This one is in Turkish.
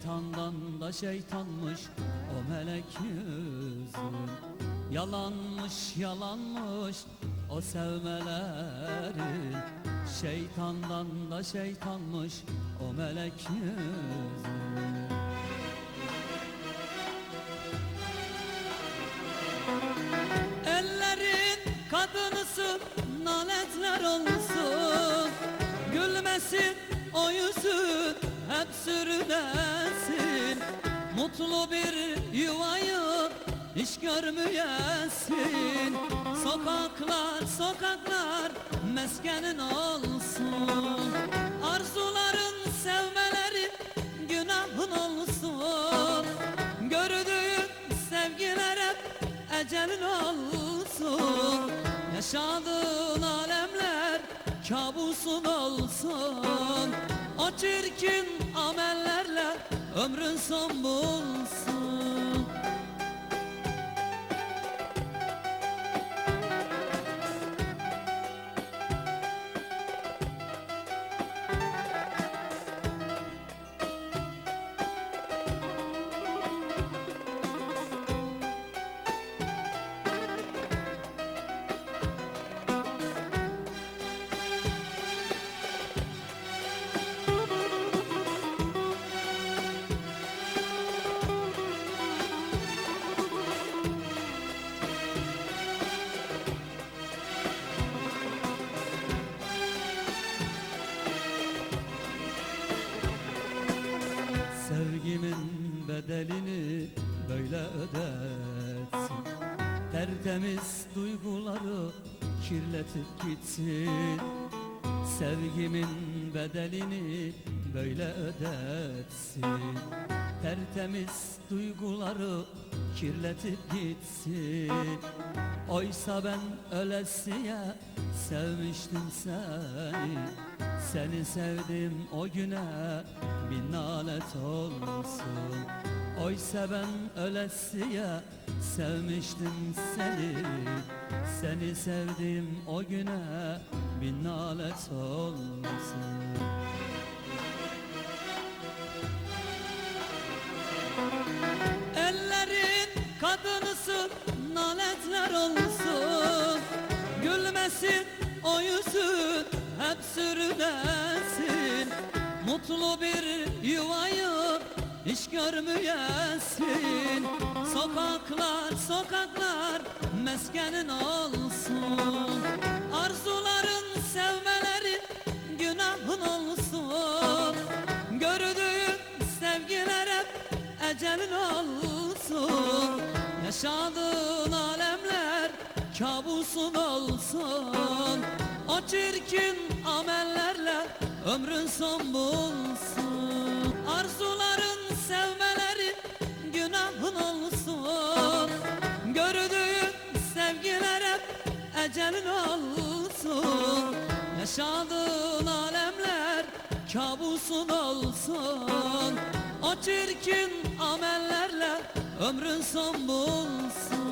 Şeytandan da şeytanmış o melek yüzün Yalanmış yalanmış o sevmelerin Şeytandan da şeytanmış o melek yüzün Ellerin kadınısın naletler olsun. Gülmesin o yüzün hep sürünesin Mutlu bir yuvayı hiç görmeyesin. Sokaklar sokaklar meskenin olsun. Arzuların sevmeleri günahın olsun. Gördüğün sevgiler hep ecelin olsun. Yaşadığın alemler kabusun olsun. O çirkin amellerle ömrün son bulsun Tertemiz duyguları kirletip gitsin. Sevgimin bedelini böyle ödersin Tertemiz duyguları kirletip gitsin. Oysa ben ölesiye sevmiştim seni. Seni sevdim o güne bin nalet olsun Oysa ben ölesiye sevmiştim seni. Seni sevdim o güne bin nalet olsun Ellerin kadınısın naletler olsun. Gülmesin o yüzün hep sürünesin Mutlu bir yuvayı hiç görmeyesin Sokaklar sokaklar meskenin olsun. Arzuların sevmeleri günahın olsun. Gördüğün sevgiler hep ecelin olsun. Yaşadığın alemler kabusun olsun. O çirkin amellerle ömrün son bulsun ecelin olsun Yaşadığın alemler kabusun olsun. O çirkin amellerle ömrün son bulsun